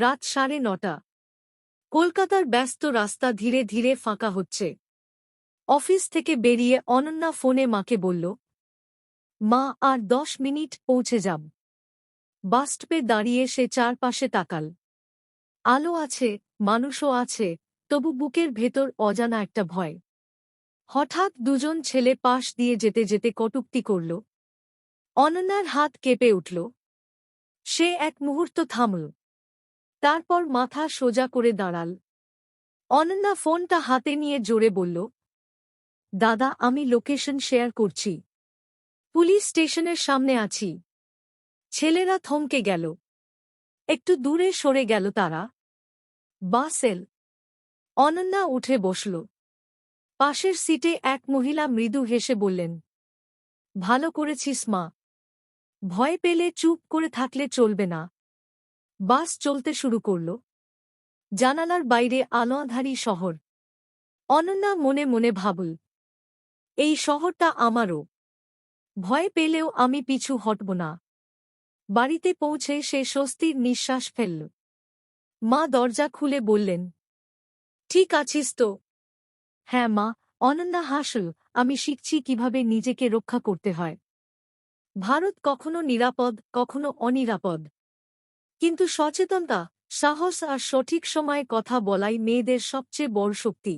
রাত সাড়ে নটা। কলকাতার ব্যস্ত রাস্তা ধীরে ধীরে ফাঁকা হচ্ছে। অফিস থেকে বেরিয়ে অনন্যা ফোনে মাকে বলল, মা, আর দশ মিনিট পৌঁছে যাব বাসস্টপে দাঁড়িয়ে সে চারপাশে তাকাল। আলো আছে, মানুষও আছে, তবু বুকের ভেতর অজানা একটা ভয়। হঠাৎ দুজন ছেলে পাশ দিয়ে যেতে যেতে কটুক্তি করল। অনন্যার হাত কেঁপে উঠল। সে এক মুহূর্ত থামল। তারপর মাথা সোজা করে দাঁড়াল। অনন্যা ফোনটা হাতে নিয়ে জোরে বলল, দাদা, আমি লোকেশন শেয়ার করছি। পুলিশ স্টেশনের সামনে আছি। ছেলেরা থমকে গেল। একটু দূরে সরে গেল তারা। বাসেল অনন্যা উঠে বসল। পাশের সিটে এক মহিলা মৃদু হেসে বললেন, ভালো করেছিস মা। ভয় পেলে চুপ করে থাকলে চলবে না। বাস চলতে শুরু করল। জানালার বাইরে আলোয়াধারী শহর। অনন্যা মনে মনে ভাবল, এই শহরটা আমারও। ভয় পেলেও আমি পিছু হটব না। বাড়িতে পৌঁছে সে স্বস্তির নিঃশ্বাস ফেলল। মা দরজা খুলে বললেন, ঠিক আছিস তো? হ্যাঁ মা। অনন্যা হাসল, আমি শিখছি কীভাবে নিজেকে রক্ষা করতে হয়। ভারত কখনো নিরাপদ, কখনো অনিরাপদ। কিন্তু সচেতনতা সাহস আর সঠিক সময়ে কথা বলাই মেয়েদের সবচেয়ে বড় শক্তি।